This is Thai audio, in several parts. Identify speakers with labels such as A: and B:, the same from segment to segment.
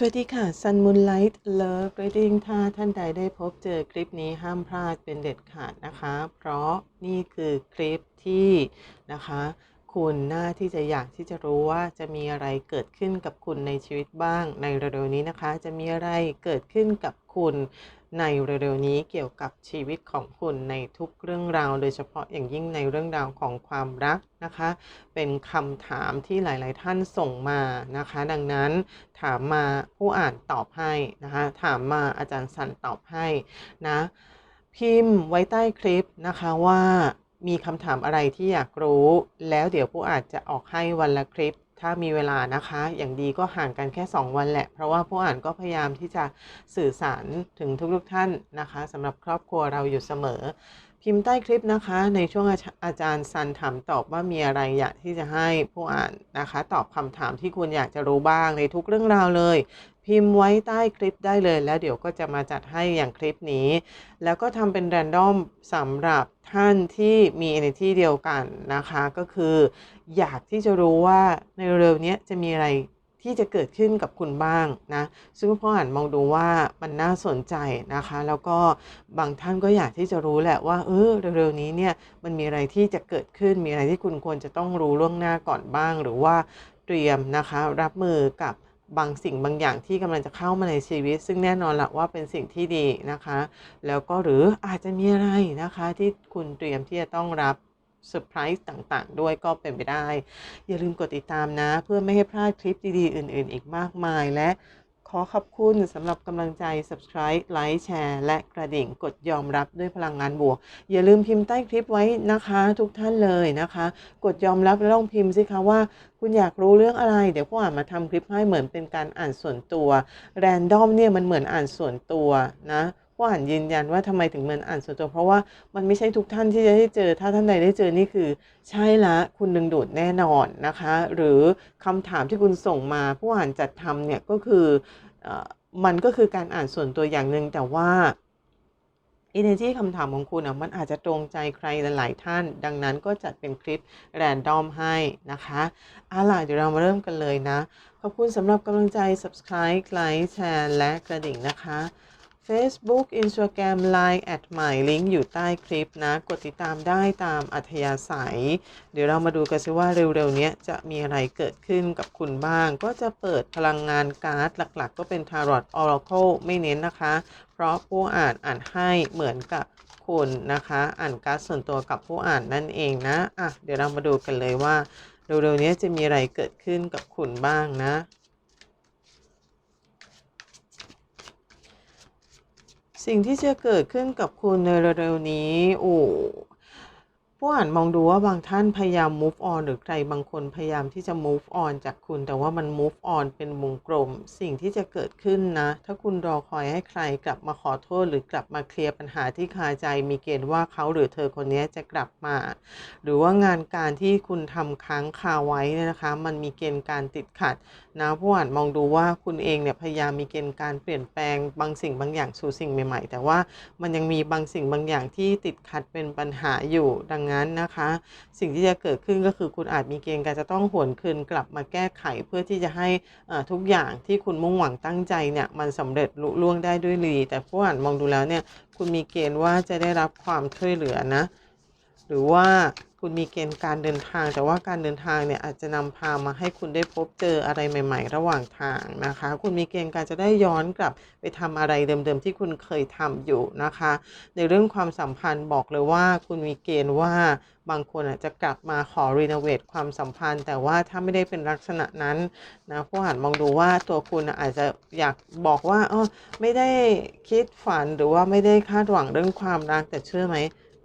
A: สวัสดีค่ะ Sun Moonlight Love Reading ถ้าท่านใดได้พบเจอคลิปนี้ห้ามพลาดเป็นเด็ดขาดนะคะ เพราะนี่คือคลิปที่นะคะ คุณน่าที่จะอยากที่จะรู้ว่าจะมีอะไรเกิดขึ้นกับคุณในชีวิตบ้าง ในเร็วๆนี้นะคะ จะมีอะไรเกิดขึ้นกับคุณในเร็วๆนี้เกี่ยวกับชีวิตของคุณในทุกเรื่องราว โดยเฉพาะอย่างยิ่งในเรื่องราวของความรักนะคะ เป็นคำถามที่หลาย ๆ ท่านส่งมานะคะ ดังนั้นถามมาผู้อ่านตอบให้นะคะ ถามมาอาจารย์สันตอบให้นะ พิมพ์ไว้ใต้คลิปนะคะว่า มีคำถามอะไรที่อยากรู้ แล้วเดี๋ยวผู้อาจจะออกให้วันละคลิป ถ้ามีเวลานะคะ อย่างดีก็ห่างกันแค่ 2 วันแหละ เพราะว่าผู้อ่านก็พยายามที่จะสื่อสารถึงทุกๆท่านนะคะสำหรับครอบครัวเราอยู่เสมอ พิมพ์ใต้คลิปนะคะ ในช่วงอาอาจารย์ซันถามตอบว่ามีอะไรอยากที่จะให้ผู้อ่านนะคะ ตอบคำถามที่คุณอยากจะรู้บ้างในทุกเรื่องราวเลย พิมพ์ไว้ใต้คลิปได้เลย แล้วเดี๋ยวก็จะมาจัดให้อย่างคลิปนี้ แล้วก็ทำเป็นแรนดอมสำหรับท่านที่มี energy เดียวกันนะคะ ก็คือ อยากที่จะรู้ว่าในเร็วๆนี้จะมีอะไรที่จะเกิดขึ้นกับคุณบ้างนะ ซึ่งพ่ออ่านมองดูว่ามันน่าสนใจนะคะ แล้วก็บางท่านก็อยากที่จะรู้แหละว่า เออเร็วๆนี้เนี่ยมันมีอะไรที่จะเกิดขึ้น มีอะไรที่คุณควรจะต้องรู้ล่วงหน้าก่อนบ้าง หรือว่าเตรียมนะคะ รับมือกับ บางสิ่งบางอย่างที่กำลังจะเข้ามาในชีวิต ซึ่งแน่นอนละว่าเป็นสิ่งที่ดีนะคะ แล้วก็หรืออาจจะมีอะไรนะคะที่คุณเตรียมที่จะต้องรับเซอร์ไพรส์ต่างๆ ด้วยก็เป็นไปได้ อย่าลืมกดติดตามนะ เพื่อไม่ให้พลาดคลิปดีๆ อื่น ๆ อีกมากมายและ ขอขอบคุณสำหรับกำลังใจ subscribe ไลค์แชร์และกระดิ่งกดยอมรับด้วยพลังงานบวก อย่าลืมพิมพ์ใต้คลิปไว้นะคะ ทุกท่านเลยนะคะ กดยอมรับแล้วลองพิมพ์สิคะว่า คุณอยากรู้เรื่องอะไร เดี๋ยวพวกอ่านมาทำคลิปให้เหมือนเป็นการอ่านส่วนตัว แรนดอมเนี่ยมันเหมือนอ่านส่วนตัวนะ พวกอ่านยืนยันว่าทำไมถึงเหมือนอ่านส่วนตัวเพราะว่ามันไม่ใช่ทุกท่านที่จะได้เจอ ถ้าท่านใดได้เจอนี่คือ ใช่ละคุณดึงดูดแน่นอนนะคะ หรือคำถามที่คุณส่งมาผู้อ่านจัดทำเนี่ยก็คือออมันก็คือการอ่านส่วนตัวอย่างหนึ่งแต่ว่า energy คำถามของคุณอะมันอาจจะตรงใจใครหลาย ๆ ท่าน ดังนั้นก็จัดเป็นคลิปแรนดอมให้นะคะเอาล่ะเดี๋ยวเรามาเริ่มกันเลยนะ ขอบคุณสำหรับกำลังใจ subscribe ไลค์แชร์และกระดิ่งนะคะ Facebook Instagram Line แอดใหม่ลิงก์อยู่ใต้คลิปนะ กดติดตามได้ตามอัธยาศัย เดี๋ยวเรามาดูกันซิว่าเร็วๆนี้จะมีอะไรเกิดขึ้นกับคุณบ้าง ก็จะเปิดพลังงานการ์ดหลักๆ ก็เป็น Tarot Oracle ไม่เน้นนะคะ เพราะผู้อ่านอ่านให้เหมือนกับคุณนะคะ อ่านการ์ดส่วนตัวกับผู้อ่านนั่นเองนะอะเดี๋ยวเรามาดูกันเลยว่าเร็วๆนี้จะมีอะไรเกิดขึ้นกับคุณบ้างนะ สิ่งที่จะเกิดขึ้นกับคุณในเร็วๆนี้โอ้ผู้อ่านมองดูว่าบางท่านพยายาม move on หรือใครบางคนพยายามที่จะ move on จากคุณ แต่ว่ามัน move on เป็นวงกลม สิ่งที่จะเกิดขึ้นนะ ถ้าคุณรอคอยให้ใครกลับมาขอโทษ หรือกลับมาเคลียร์ปัญหาที่คาใจ มีเกณฑ์ว่าเขาหรือเธอคนนี้จะกลับมา หรือว่างานการที่คุณทำค้างคาไว้นะคะ มันมีเกณฑ์การติดขัด นะผู้อ่านมองดูว่าคุณเองเนี่ยพยายามมีเกณฑ์การเปลี่ยนแปลงบางสิ่งบางอย่างสู่สิ่งใหม่ ๆ แต่ว่ามันยังมีบางสิ่งบางอย่างที่ติดขัดเป็นปัญหาอยู่ดังนั้นนะคะ สิ่งที่จะเกิดขึ้นก็คือคุณอาจมีเกณฑ์การจะต้องหวนคืนกลับมาแก้ไขเพื่อที่จะให้ทุกอย่างที่คุณมุ่งหวังตั้งใจเนี่ยมันสำเร็จลุล่วงได้ด้วยดีแต่ผู้อ่านมองดูแล้วเนี่ยคุณมีเกณฑ์ว่าจะได้รับความช่วยเหลือนะ หรือว่า คุณมีเกณฑ์การเดินทาง แต่ว่าการเดินทางเนี่ยอาจจะนำพามาให้คุณได้พบเจออะไรใหม่ ๆ ระหว่างทางนะคะ คุณมีเกณฑ์การจะได้ย้อนกลับไปทำอะไรเดิมๆที่คุณเคยทำอยู่นะคะ ในเรื่องความสัมพันธ์บอกเลยว่าคุณมีเกณฑ์ว่าบางคนอาจจะกลับมาขอรีโนเวทความสัมพันธ์ แต่ว่าถ้าไม่ได้เป็นลักษณะนั้นนะผู้อ่านมองดูว่าตัวคุณอาจจะอยากบอกว่าอ๋อไม่ได้คิดฝันหรือว่าไม่ได้คาดหวังเรื่องความรักแต่เชื่อไหม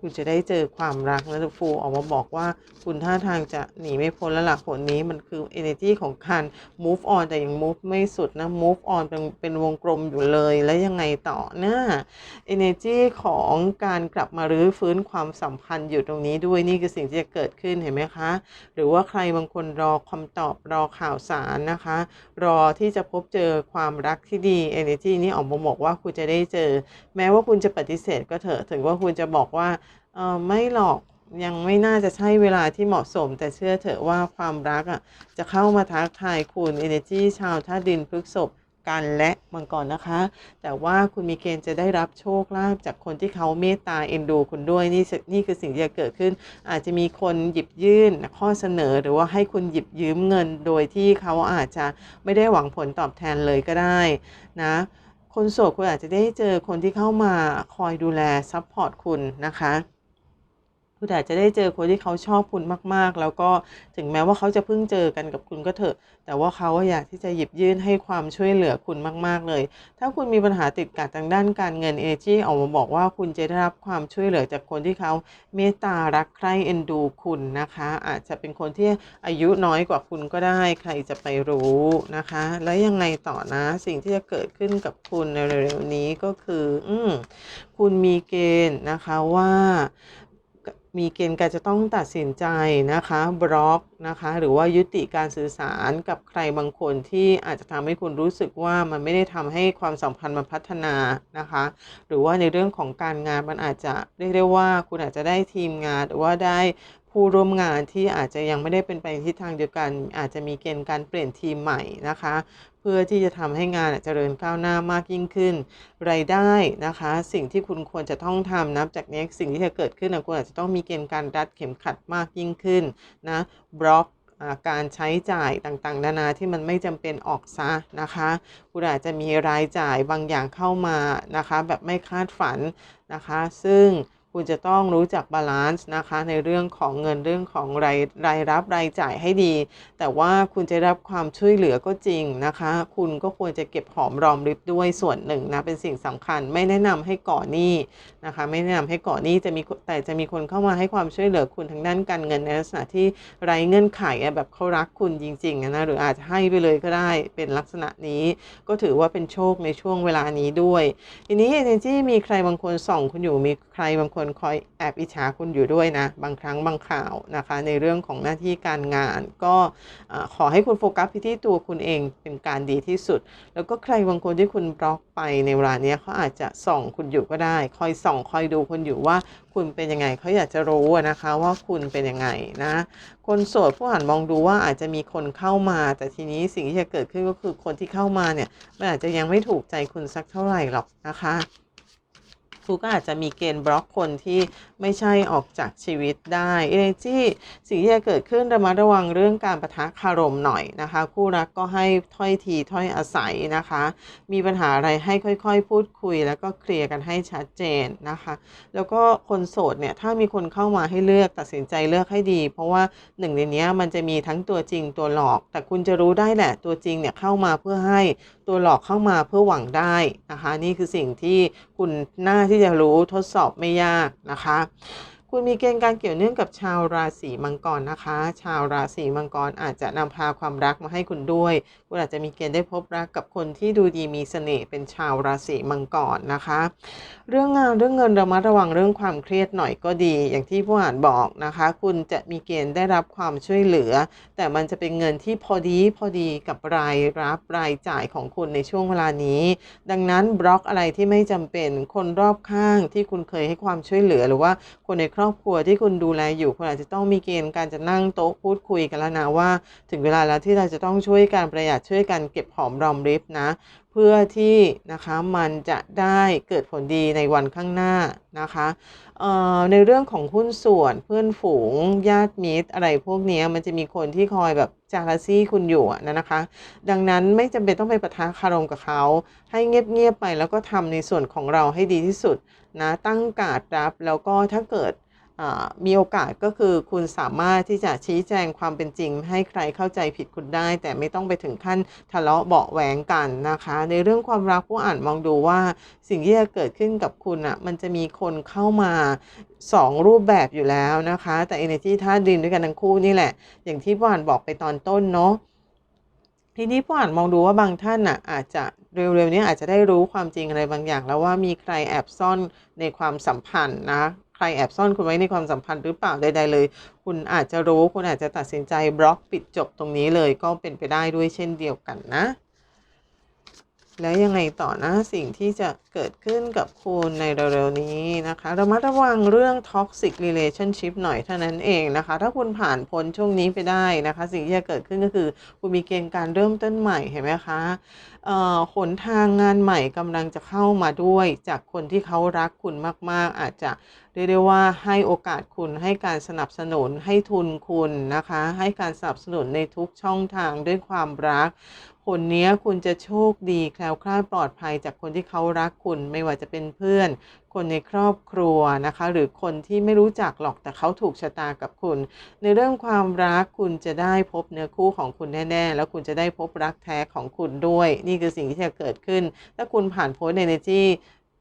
A: คุณจะได้เจอความรักแล้วฟูออกมาบอกว่าคุณท่าทางจะหนีไม่พ้นแล้วล่ะผลนี้มันคือ energy ของการ move on แต่ยัง move ไม่สุดนะ move on เป็นเป็นวงกลมอยู่เลยแล้วยังไงต่อนะ energy ของการกลับมารื้อฟื้นความสัมพันธ์อยู่ตรงนี้ด้วยนี่คือสิ่งที่จะเกิดขึ้นเห็นไหมคะ หรือว่าใครบางคนรอคำตอบรอข่าวสารนะคะ รอที่จะพบเจอความรักที่ดี energy นี้ออกมาบอกว่าคุณจะได้เจอ แม้ว่าคุณจะปฏิเสธก็เถอะถึงว่าคุณจะบอกว่า เออไม่หรอกยังไม่น่าจะใช่เวลาที่เหมาะสม แต่เชื่อเถอะว่าความรักอะจะเข้ามาทักทายคุณ energy ชาวธาดินพฤกษภกันและมังกรนะคะ แต่ว่าคุณมีเกณฑ์จะได้รับโชคลาภจากคนที่เขาเมตตาเอ็นดูคุณด้วยนี่นี่คือสิ่งที่จะเกิดขึ้น อาจจะมีคนหยิบยื่นข้อเสนอหรือว่าให้คุณหยิบยืมเงิน โดยที่เขาอาจจะไม่ได้หวังผลตอบแทนเลยก็ได้นะคนโสดคุณอาจจะได้เจอคนที่เข้ามาคอยดูแลซัพพอร์ตคุณนะคะ คุณอาจจะได้เจอคนที่เขาชอบคุณมากๆ แล้วก็ถึงแม้ว่าเขาจะเพิ่งเจอกันกับคุณก็เถอะ แต่ว่าเขาอยากที่จะหยิบยื่นให้ความช่วยเหลือคุณมาก ๆ เลย ถ้าคุณมีปัญหาติดขัดทางด้านการเงินเอจีออกมาบอกว่าคุณจะได้รับความช่วยเหลือจากคนที่เขาเมตตารักใคร่เอ็นดูคุณนะคะ อาจจะเป็นคนที่อายุน้อยกว่าคุณก็ได้ใครจะไปรู้นะคะ แล้วยังไงต่อนะสิ่งที่จะเกิดขึ้นกับคุณในเร็วๆนี้ก็คือ อืคุณมีเกณฑ์นะคะว่า มีเกณฑ์การจะต้องตัดสินใจนะคะบล็อกนะคะหรือว่ายุติการสื่อสารกับใครบางคนที่อาจจะทำให้คุณรู้สึกว่ามันไม่ได้ทำให้ความสัมพันธ์มันพัฒนานะคะ หรือว่าในเรื่องของการงานมันอาจจะเรียกได้ว่าคุณอาจจะได้ทีมงานหรือว่าได้ ผู้ร่วมงานที่อาจจะยังไม่ได้เป็นไปในทิศทางเดียวกัน อาจจะมีเกณฑ์การเปลี่ยนทีมใหม่นะคะ เพื่อที่จะทำให้งานเจริญก้าวหน้ามากยิ่งขึ้น รายได้นะคะ สิ่งที่คุณควรจะต้องทำนับจากนี้สิ่งที่จะเกิดขึ้นนะคุณอาจจะต้องมีเกณฑ์การรัดเข็มขัดมากยิ่งขึ้นนะบล็อกการใช้จ่ายต่างๆ นานาที่มันไม่จำเป็นออกซะนะคะคุณอาจจะมีรายจ่ายบางอย่างเข้ามานะคะ แบบไม่คาดฝันนะคะ ซึ่ง คุณจะต้องรู้จักบาลานซ์นะคะในเรื่องของเงินเรื่องของรายรายรับรายจ่ายให้ดี แต่ว่าคุณจะรับความช่วยเหลือก็จริงนะคะ คุณก็ควรจะเก็บหอมรอมริบด้วยส่วนหนึ่งนะเป็นสิ่งสำคัญ ไม่แนะนำให้ก่อหนี้นะคะ ไม่แนะนำให้ก่อหนี้จะมีแต่จะมีคนเข้ามาให้ความช่วยเหลือคุณทางด้านการเงินในลักษณะที่ไร้เงื่อนไขแบบเขารักคุณจริงๆนะหรืออาจจะให้ไปเลยก็ได้เป็นลักษณะนี้ก็ถือว่าเป็นโชคในช่วงเวลานี้ด้วย ทีนี้เอเจนซี่มีใครบางคนส่องคุณอยู่มีใครบางคนคอยแอบอิจฉาคุณอยู่ด้วยนะ บางครั้งบางข่าวนะคะ ในเรื่องของหน้าที่การงาน ก็ขอให้คุณโฟกัสไปที่ตัวคุณเองเป็นการดีที่สุด แล้วก็ใครบางคนที่คุณบล็อกไปในเวลานี้เขาอาจจะส่องคุณอยู่ก็ได้ คอยส่องคอยดูคุณอยู่ว่าคุณเป็นยังไงเขาอยากจะรู้นะคะว่าคุณเป็นยังไงนะ คนโสดผู้หันมองดูว่าอาจจะมีคนเข้ามา แต่ทีนี้สิ่งที่จะเกิดขึ้นก็คือคนที่เข้ามาเนี่ยมันอาจจะยังไม่ถูกใจคุณสักเท่าไหร่หรอกนะคะ คุณก็อาจจะมีเกณฑ์บล็อกคนที่ไม่ใช่ออกจากชีวิตได้เอเนจีสิ่งที่จะเกิดขึ้นระมัดระวังเรื่องการประทะคารมหน่อยนะคะ คู่รักก็ให้ถ้อยทีถ้อยอาศัยนะคะ มีปัญหาอะไรให้ค่อยๆ พูดคุย แล้วก็เคลียร์กันให้ชัดเจนนะคะ แล้วก็คนโสดเนี่ยถ้ามีคนเข้ามาให้เลือกตัดสินใจเลือกให้ดี เพราะว่าหนึ่งในนี้มันจะมีทั้งตัวจริงตัวหลอก แต่คุณจะรู้ได้แหละตัวจริงเนี่ยเข้ามาเพื่อให้ตัวหลอกเข้ามาเพื่อหวังได้นะคะ นี่คือสิ่งที่ คุณน่าที่จะรู้ทดสอบไม่ยากนะคะ คุณมีเกณฑ์การเกี่ยวเนื่องกับชาวราศีมังกรนะคะ ชาวราศีมังกรอาจจะนำพาความรักมาให้คุณด้วย คุณอาจจะมีเกณฑ์ได้พบรักกับคนที่ดูดีมีเสน่ห์เป็นชาวราศีมังกรนะคะ เรื่องงานเรื่องเงินระมัดระวังเรื่องความเครียดหน่อยก็ดี อย่างที่ผู้อ่านบอกนะคะ คุณจะมีเกณฑ์ได้รับความช่วยเหลือ แต่มันจะเป็นเงินที่พอดีพอดีกับรายรับรายจ่ายของคุณในช่วงเวลานี้ ดังนั้นบล็อกอะไรที่ไม่จำเป็นคนรอบข้างที่คุณเคยให้ความช่วยเหลือหรือว่าคนในครอบครัวที่คุณดูแลอยู่คุณอาจจะต้องมีเกณฑ์การจะนั่งโต๊ะพูดคุยกันแล้วนะว่า ถึงเวลาแล้วที่เราจะต้องช่วยการประหยัดช่วยกันเก็บหอมรอมริบนะ เพื่อที่นะคะมันจะได้เกิดผลดีในวันข้างหน้านะคะเอ่อในเรื่องของหุ้นส่วนเพื่อนฝูงญาติมิตรอะไรพวกนี้มันจะมีคนที่คอยแบบจาราซี่คุณอยู่อะนะคะ ดังนั้นไม่จำเป็นต้องไปปะทะคารมกับเขา ให้เงียบๆไปแล้วก็ทำในส่วนของเราให้ดีที่สุดนะตั้งการดรับแล้วก็ถ้าเกิด มีโอกาสก็คือคุณสามารถที่จะชี้แจงความเป็นจริง ให้ใครเข้าใจผิดคุณได้ แต่ไม่ต้องไปถึงขั้นทะเลาะเบาะแหวงกันนะคะ ในเรื่องความรักผู้อ่านมองดูว่าสิ่งที่จะเกิดขึ้นกับคุณอะมันจะมีคนเข้ามา 2 รูปแบบอยู่แล้วนะคะ แต่ energy ธาตุดินด้วยกันทั้งคู่นี่แหละ อย่างที่ผู้อ่านบอกไปตอนต้นเนาะทีนี้ผู้อ่านมองดูว่าบางท่านน่ะอาจจะเร็วๆนี้อาจจะได้รู้ความจริงอะไรบางอย่าง แล้วว่ามีใครแอบซ่อนในความสัมพันธ์นะ รแอบซ่อนคุณไว้ในความสัมพันธ์หรือเปล่าใด ๆ เลย คุณอาจจะรู้คุณอาจจะตัดสินใจบล็อกปิดจบตรงนี้เลยก็เป็นไปได้ด้วยเช่นเดียวกันนะ แล้วยังไงต่อนะสิ่งที่จะเกิดขึ้นกับคุณในเร็วๆนี้นะคะระมัดระวังเรื่อง toxic relationship หน่อยเท่านั้นเองนะคะ ถ้าคุณผ่านพ้นช่วงนี้ไปได้นะคะ สิ่งที่จะเกิดขึ้นก็คือ คุณมีเกณฑ์การเริ่มต้นใหม่เห็นไหมคะเอ่อหนทางงานใหม่กำลังจะเข้ามาด้วยจากคนที่เขารักคุณมาก ๆ อาจจะเรียกได้ว่าให้โอกาสคุณให้การสนับสนุนให้ทุนคุณนะคะ ให้การสนับสนุนในทุกช่องทางด้วยความรัก คนนี้คุณจะโชคดีแคล้วคลาดปลอดภัยจากคนที่เขารักคุณไม่ว่าจะเป็นเพื่อน คนในครอบครัวนะคะ หรือคนที่ไม่รู้จักหรอกแต่เขาถูกชะตากับคุณ ในเรื่องความรักคุณจะได้พบเนื้อคู่ของคุณแน่ๆ แล้วคุณจะได้พบรักแท้ของคุณด้วย นี่คือสิ่งที่จะเกิดขึ้น ถ้าคุณผ่านโพสเอเนจี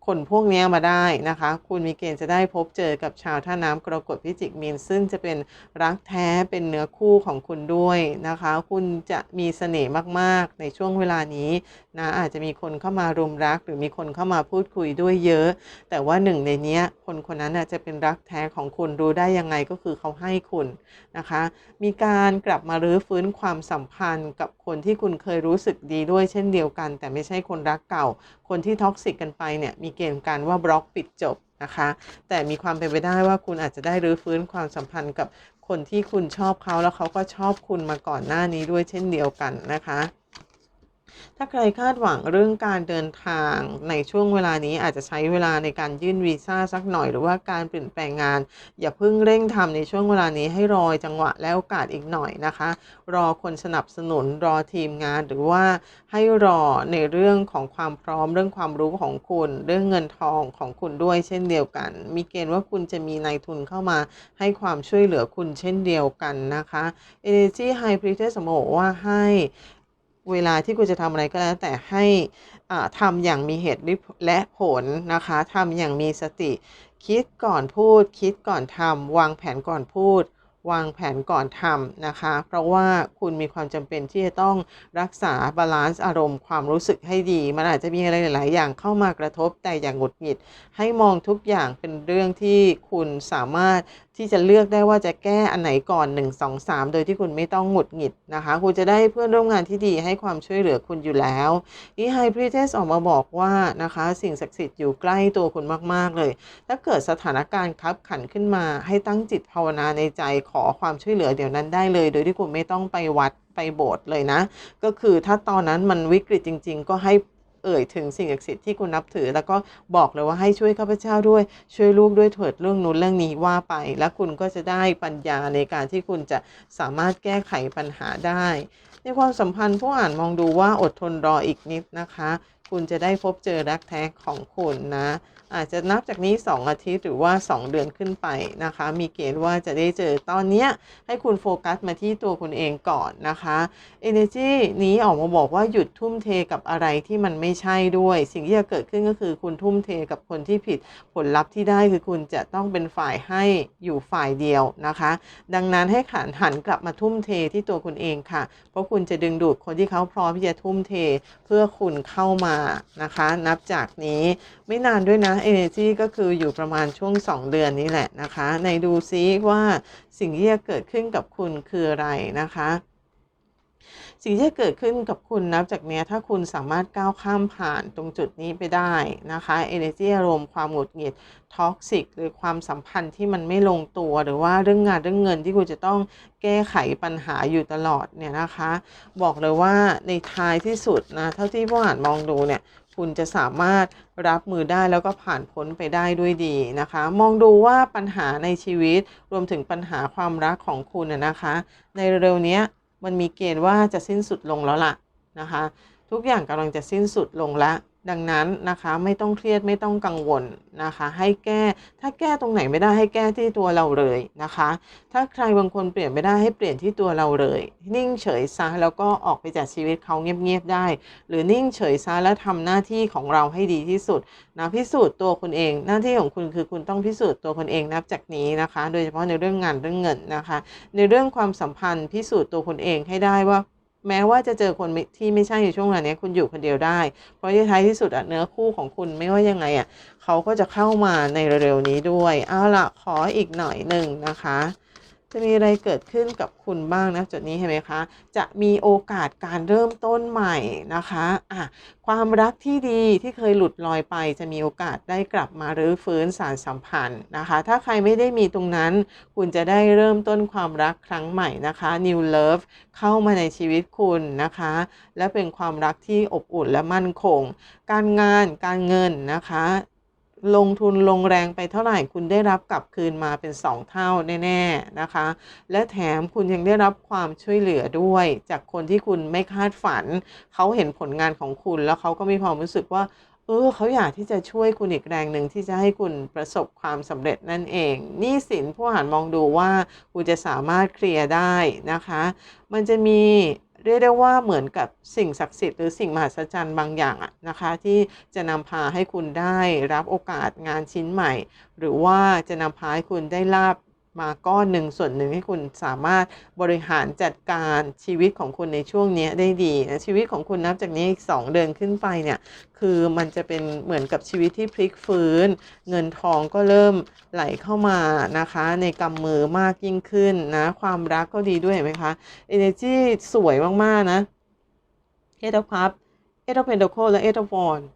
A: คนพวกนี้มาได้นะคะ คุณมีเกณฑ์จะได้พบเจอกับชาวท่าน้ำกรกฎพิจิกมีน ซึ่งจะเป็นรักแท้เป็นเนื้อคู่ของคุณด้วยนะคะ คุณจะมีเสน่ห์มากๆ ในช่วงเวลานี้นะอาจจะมีคนเข้ามารุมรัก หรือมีคนเข้ามาพูดคุยด้วยเยอะ แต่ว่าหนึ่งในนี้คนคนนั้นนะจะเป็นรักแท้ของคุณรู้ได้ยังไงก็คือเขาให้คุณนะคะ มีการกลับมารื้อฟื้นความสัมพันธ์กับคนที่คุณเคยรู้สึกดีด้วยเช่นเดียวกัน แต่ไม่ใช่คนรักเก่า คนที่ท็อกซิกกันไปเนี่ยมีเกณฑ์การว่าบล็อกปิดจบนะคะ แต่มีความเป็นไปได้ว่าคุณอาจจะได้รื้อฟื้นความสัมพันธ์กับคนที่คุณชอบเขาแล้วเขาก็ชอบคุณมาก่อนหน้านี้ด้วยเช่นเดียวกันนะคะ ถ้าใครคาดหวังเรื่องการเดินทางในช่วงเวลานี้อาจจะใช้เวลาในการยื่นวีซ่าสักหน่อย หรือว่าการเปลี่ยนแปลงงาน อย่าเพิ่งเร่งทำในช่วงเวลานี้ให้รอจังหวะและโอกาสอีกหน่อยนะคะ รอคนสนับสนุนรอทีมงานหรือว่าให้รอในเรื่องของความพร้อมเรื่องความรู้ของคุณ เรื่องเงินทองของคุณด้วยเช่นเดียวกัน มีเกณฑ์ว่าคุณจะมีนายทุนเข้ามาให้ความช่วยเหลือคุณเช่นเดียวกันนะคะ Energy High Priestess สมบอกว่าให้ เวลาที่คุณจะทำอะไรก็แล้ว แต่ให้อ่าทำอย่างมีเหตุและผลนะคะทำอย่างมีสติ คิดก่อนพูด คิดก่อนทำวางแผนก่อนพูด วางแผนก่อนทำนะคะ เพราะว่าคุณมีความจำเป็นที่จะต้องรักษาบาลานซ์อารมณ์ความรู้สึกให้ดี มันอาจจะมีอะไรหลาย ๆ อย่างเข้ามากระทบแต่อย่างหงุดหงิด ให้มองทุกอย่างเป็นเรื่องที่คุณสามารถที่จะเลือกได้ว่าจะแก้อันไหนก่อน 1 2 3 โดยที่คุณไม่ต้องหงุดหงิดนะคะ คุณจะได้เพื่อนร่วมงานที่ดีให้ความช่วยเหลือคุณอยู่แล้วนี่ไฮพรีเทสออกมาบอกว่านะคะ สิ่งศักดิ์สิทธิ์อยู่ใกล้ตัวคุณมาก ๆ เลย ถ้าเกิดสถานการณ์คับขันขึ้นมา ให้ตั้งจิตภาวนาในใจขอความช่วยเหลือเดี๋ยวนั้นได้เลย โดยที่คุณไม่ต้องไปวัดไปโบสถ์เลยนะ ก็คือถ้าตอนนั้นมันวิกฤตจริง ๆ ก็ให้ เอ่ยถึงสิ่งศักดิ์สิทธิ์ที่คุณนับถือ แล้วก็บอกเลยว่าให้ช่วยข้าพเจ้าด้วยช่วยลูกด้วยเถิดเรื่องนู้นเรื่องนี้ว่าไป แล้วคุณก็จะได้ปัญญาในการที่คุณจะสามารถแก้ไขปัญหาได้ ในความสัมพันธ์ผู้อ่านมองดูว่าอดทนรออีกนิดนะคะ คุณจะได้พบเจอรักแท้ของคุณนะ อาจจะนับจากนี้ 2 อาทิตย์หรือว่า 2 เดือนขึ้นไปนะคะ มีเกณฑ์ว่าจะได้เจอตอนนี้ให้คุณโฟกัสมาที่ตัวคุณเองก่อนนะคะ Energy นี้ออกมาบอกว่าหยุดทุ่มเทกับอะไรที่มันไม่ใช่ด้วย สิ่งที่จะเกิดขึ้นก็คือคุณทุ่มเทกับคนที่ผิดผลลัพธ์ที่ได้คือคุณจะต้องเป็นฝ่ายให้อยู่ฝ่ายเดียวนะคะ ดังนั้นให้ขันหันกลับมาทุ่มเทที่ตัวคุณเองค่ะ เพราะคุณจะดึงดูดคนที่เขาพร้อมที่จะทุ่มเทเพื่อคุณเข้ามานะคะ นับจากนี้ ไม่นานด้วยนะ Energy ก็คืออยู่ประมาณช่วง 2 เดือนนี้แหละนะคะ ในดูซิว่าสิ่งที่จะเกิดขึ้นกับคุณคืออะไรนะคะ สิ่งที่จะเกิดขึ้นกับคุณนับจากเนี้ถ้าคุณสามารถก้าวข้ามผ่านตรงจุดนี้ไปได้นะคะ energy อารมณ์ความหงุดหงิดท็อกซิกหรือความสัมพันธ์ที่มันไม่ลงตัวหรือว่าเรื่องงานเรื่องเงินที่คุณจะต้องแก้ไขปัญหาอยู่ตลอดเนี่ยนะคะ บอกเลยว่าในท้ายที่สุดนะเท่าที่ผู้อ่านมองดูเนี่ย คุณจะสามารถรับมือได้แล้วก็ผ่านพ้นไปได้ด้วยดีนะคะ มองดูว่าปัญหาในชีวิตรวมถึงปัญหาความรักของคุณนะนะคะ ในเร็วๆนี้มันมีเกณฑ์ว่าจะสิ้นสุดลงแล้วล่ะนะคะ ทุกอย่างกำลังจะสิ้นสุดลงแล้ว ดังนั้นนะคะไม่ต้องเครียดไม่ต้องกังวลนะคะ ให้แก้ถ้าแก้ตรงไหนไม่ได้ให้แก้ที่ตัวเราเลยนะคะ ถ้าใครบางคนเปลี่ยนไม่ได้ให้เปลี่ยนที่ตัวเราเลย นิ่งเฉยซะแล้วก็ออกไปจากชีวิตเขาเงียบๆได้ หรือนิ่งเฉยซะแล้วทำหน้าที่ของเราให้ดีที่สุดนะพิสูจน์ตัวคุณเอง หน้าที่ของคุณคือคุณต้องพิสูจน์ตัวคุณเองนับจากนี้นะคะ โดยเฉพาะในเรื่องงานเรื่องเงินนะคะ ในเรื่องความสัมพันธ์พิสูจน์ตัวคุณเองให้ได้ว่า แม้ว่าจะเจอคนที่ไม่ใช่ในช่วงเวลานี้คุณอยู่คนเดียวได้ เพราะที่ท้ายที่สุดอะเนื้อคู่ของคุณไม่ว่ายังไงอะเขาก็จะเข้ามาในเร็วๆนี้ด้วย เอาละขออีกหน่อยหนึ่งนะคะ จะมีอะไรเกิดขึ้นกับคุณบ้างนะจุดนี้เห็นไหมคะ จะมีโอกาสการเริ่มต้นใหม่นะคะอะความรักที่ดีที่เคยหลุดลอยไป จะมีโอกาสได้กลับมารื้อฟื้นสารสัมพันธ์นะคะ ถ้าใครไม่ได้มีตรงนั้น คุณจะได้เริ่มต้นความรักครั้งใหม่นะคะ New Love เข้ามาในชีวิตคุณนะคะ และเป็นความรักที่อบอุ่นและมั่นคง การงานการเงินนะคะ ลงทุนลงแรงไปเท่าไหร่คุณได้รับกลับคืนมาเป็น 2 เท่าแน่ๆนะคะ และแถมคุณยังได้รับความช่วยเหลือด้วย จากคนที่คุณไม่คาดฝัน เขาเห็นผลงานของคุณแล้วเขาก็มีความรู้สึกว่าเออเขาอยากที่จะช่วยคุณอีกแรงหนึ่งที่จะให้คุณประสบความสำเร็จนั่นเองหนี่สินผู้อ่านมองดูว่าคุณจะสามารถเคลียร์ได้นะคะ มันจะมี เรียกได้ว่าเหมือนกับสิ่งศักดิ์สิทธิ์หรือสิ่งมหัศจรรย์บางอย่างอะนะคะ ที่จะนำพาให้คุณได้รับโอกาสงานชิ้นใหม่ หรือว่าจะนำพาให้คุณได้ลาบ มาก้อนหนึ่งส่วนหนึ่งให้คุณสามารถบริหารจัดการชีวิตของคุณในช่วงนี้ได้ดีนะชีวิตของคุณนับจากนี้อีก2เดือนขึ้นไปเนี่ยคือมันจะเป็นเหมือนกับชีวิตที่พลิกฟื้น เงินทองก็เริ่มไหลเข้ามานะคะ ในกำมือมากยิ่งขึ้นนะความรักก็ดีด้วยเห็นไหมคะ energy สวยมาก ๆ นะ Eight of Cups Eight of Pentacles และ Eight of Wands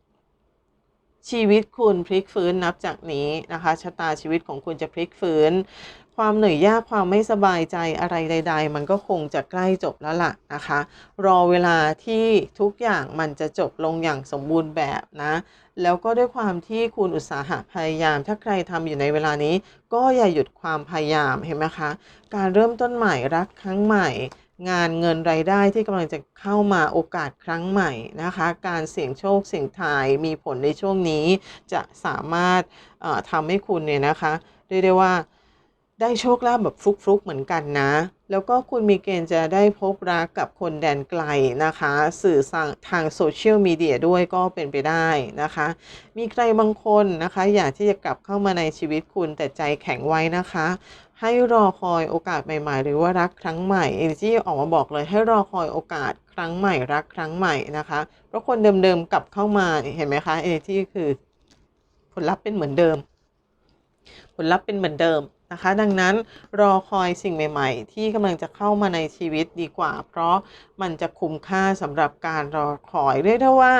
A: ชีวิตคุณพลิกฟื้นนับจากนี้นะคะชะตาชีวิตของคุณจะพลิกฟื้น ความเหนื่อยยากความไม่สบายใจอะไรใด ๆ มันก็คงจะใกล้จบแล้วล่ะนะคะ รอเวลาที่ทุกอย่างมันจะจบลงอย่างสมบูรณ์แบบนะ แล้วก็ด้วยความที่คุณอุตสาหะพยายาม ถ้าใครทำอยู่ในเวลานี้ ก็อย่าหยุดความพยายามเห็นไหมคะ การเริ่มต้นใหม่รักครั้งใหม่ งานเงินรายได้ที่กำลังจะเข้ามาโอกาสครั้งใหม่นะคะ การเสี่ยงโชคเสี่ยงทายมีผลในช่วงนี้ จะสามารถทำให้คุณเนี่ยนะคะเรียกได้ว่า ได้โชคลาภแบบฟลุกๆเหมือนกันนะ แล้วก็คุณมีเกณฑ์จะได้พบรักกับคนแดนไกลนะคะ สื่อสารทางโซเชียลมีเดียด้วยก็เป็นไปได้นะคะ มีใครบางคนนะคะ อยากที่จะกลับเข้ามาในชีวิตคุณแต่ใจแข็งไว้นะคะ ให้รอคอยโอกาสใหม่ๆ หรือว่ารักครั้งใหม่เอจี้ออกมาบอกเลยให้รอคอยโอกาสครั้งใหม่รักครั้งใหม่นะคะ เพราะคนเดิมๆกลับเข้ามาเห็นไหมคะเอจี้คือ ผลลัพธ์เป็นเหมือนเดิม ผลลัพธ์เป็นเหมือนเดิม นะคะ ดังนั้นรอคอยสิ่งใหม่ๆ ที่กำลังจะเข้ามาในชีวิตดีกว่า เพราะมันจะคุ้มค่าสำหรับการรอคอยเรียกได้ว่า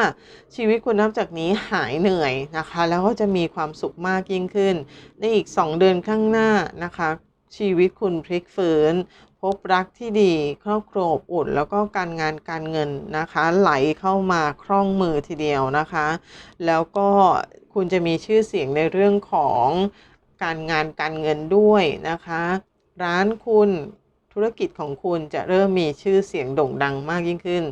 A: ชีวิตคุณนับจากนี้หายเหนื่อยนะคะ แล้วก็จะมีความสุขมากยิ่งขึ้น ในอีก 2 เดือนข้างหน้านะคะ ชีวิตคุณพลิกฟื้นพบรักที่ดีครอบครัวอบอุ่น แล้วก็การงานการเงินนะคะ ไหลเข้ามาคล่องมือทีเดียวนะคะ แล้วก็คุณจะมีชื่อเสียงในเรื่องของ การงานการเงินด้วยนะคะ ร้านคุณธุรกิจของคุณจะเริ่มมีชื่อเสียงโด่งดังมากยิ่งขึ้น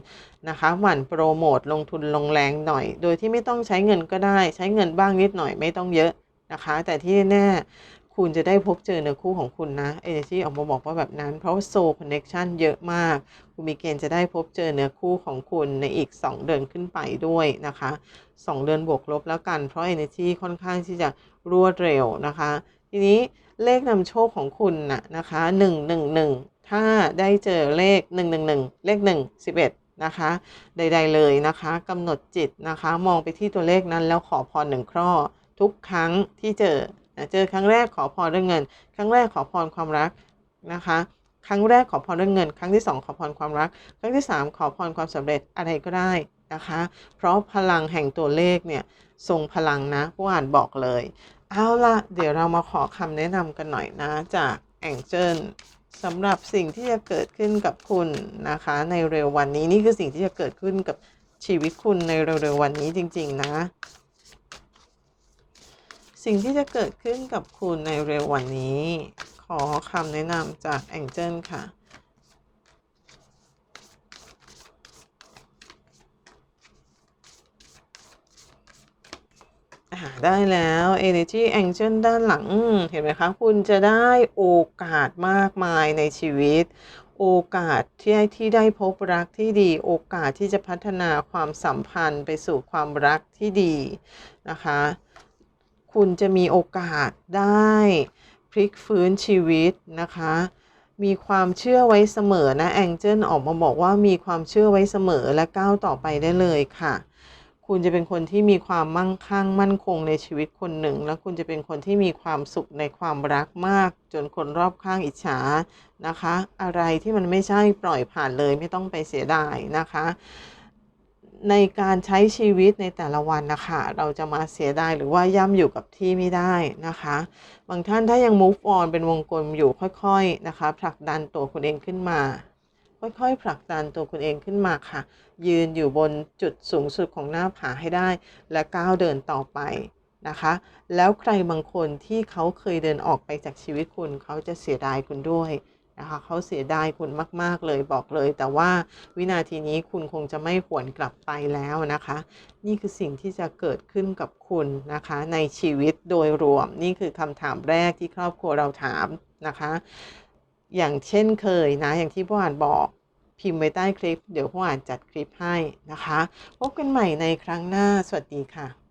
A: นะคะหมั่นโปรโมทลงทุนลงแรงหน่อย โดยที่ไม่ต้องใช้เงินก็ได้ ใช้เงินบ้างนิดหน่อยไม่ต้องเยอะนะคะ แต่ที่แน่ คุณจะได้พบเจอเนื้อคู่ของคุณนะ Energy ออกมาบอกว่าแบบนั้น เพราะว่า Soul Connection เยอะมาก คุณมีเกณฑ์จะได้พบเจอเนื้อคู่ของคุณในอีก 2 เดือนขึ้นไปด้วยนะคะ 2 เดือนบวกลบแล้วกัน เพราะ Energy ค่อนข้างที่จะรวดเร็วนะคะ ทีนี้เลขนำโชคของคุณน่ะนะคะ 111 ถ้าได้เจอเลข 111 เลข 1 11นะคะใด ๆ เลยนะคะกำหนดจิตนะคะ มองไปที่ตัวเลขนั้นแล้วขอพรหนึ่งข้อทุกครั้งที่เจอ นะเจอครั้งแรกขอพรเรื่องเงิน ครั้งแรกขอพรความรักนะคะ ครั้งแรกขอพรเรื่องเงิน ครั้งที่ 2 ขอพรความรัก ครั้งที่ 3 ขอพรความสำเร็จอะไรก็ได้นะคะ เพราะพลังแห่งตัวเลขเนี่ยทรงพลังนะผู้อ่านบอกเลย เอาละเดี๋ยวเรามาขอคำแนะนำกันหน่อยนะจากแองเจิลสำหรับสิ่งที่จะเกิดขึ้นกับคุณนะคะ ในเร็ววันนี้นี่คือสิ่งที่จะเกิดขึ้นกับชีวิตคุณในเร็วๆวันนี้จริง ๆ นะ สิ่งที่จะเกิดขึ้นกับคุณในเร็ววันนี้ ขอคำแนะนำจากแองเจิลค่ะ ได้แล้ว Energy Angel ด้านหลัง เห็นไหมคะ คุณจะได้โอกาสมากมายในชีวิต โอกาสที่ที่ได้พบรักที่ดี โอกาสที่จะพัฒนาความสัมพันธ์ไปสู่ความรักที่ดีนะคะ คุณจะมีโอกาสได้พลิกฟื้นชีวิตนะคะ มีความเชื่อไว้เสมอนะแองเจิลออกมาบอกว่ามีความเชื่อไว้เสมอและก้าวต่อไปได้เลยค่ะคุณจะเป็นคนที่มีความมั่งคั่งมั่นคงในชีวิตคนหนึ่ง แล้วคุณจะเป็นคนที่มีความสุขในความรักมาก จนคนรอบข้างอิจฉานะคะ อะไรที่มันไม่ใช่ปล่อยผ่านเลยไม่ต้องไปเสียดายนะคะ ในการใช้ชีวิตในแต่ละวันนะคะเราจะมาเสียดายหรือว่าย่ำอยู่กับที่ไม่ได้นะคะ บางท่านถ้ายัง move on เป็นวงกลมอยู่ค่อยๆนะคะผลักดันตัวคุณเองขึ้นมา ค่อยๆผลักดันตัวคุณเองขึ้นมาค่ะ ยืนอยู่บนจุดสูงสุดของหน้าผาให้ได้ และก้าวเดินต่อไปนะคะ แล้วใครบางคนที่เขาเคยเดินออกไปจากชีวิตคุณเขาจะเสียดายคุณด้วย นะคะเขาเสียดายคุณมาก ๆ เลยบอกเลย แต่ว่าวินาทีนี้คุณคงจะไม่หวนกลับไปแล้วนะคะ นี่คือสิ่งที่จะเกิดขึ้นกับคุณนะคะ ในชีวิตโดยรวม นี่คือคำถามแรกที่ครอบครัวเราถามนะคะ อย่างเช่นเคยนะ อย่างที่พ่ออ่านบอกพิมพ์ไว้ใต้คลิป เดี๋ยวพ่ออ่านจัดคลิปให้นะคะ พบกันใหม่ในครั้งหน้า สวัสดีค่ะ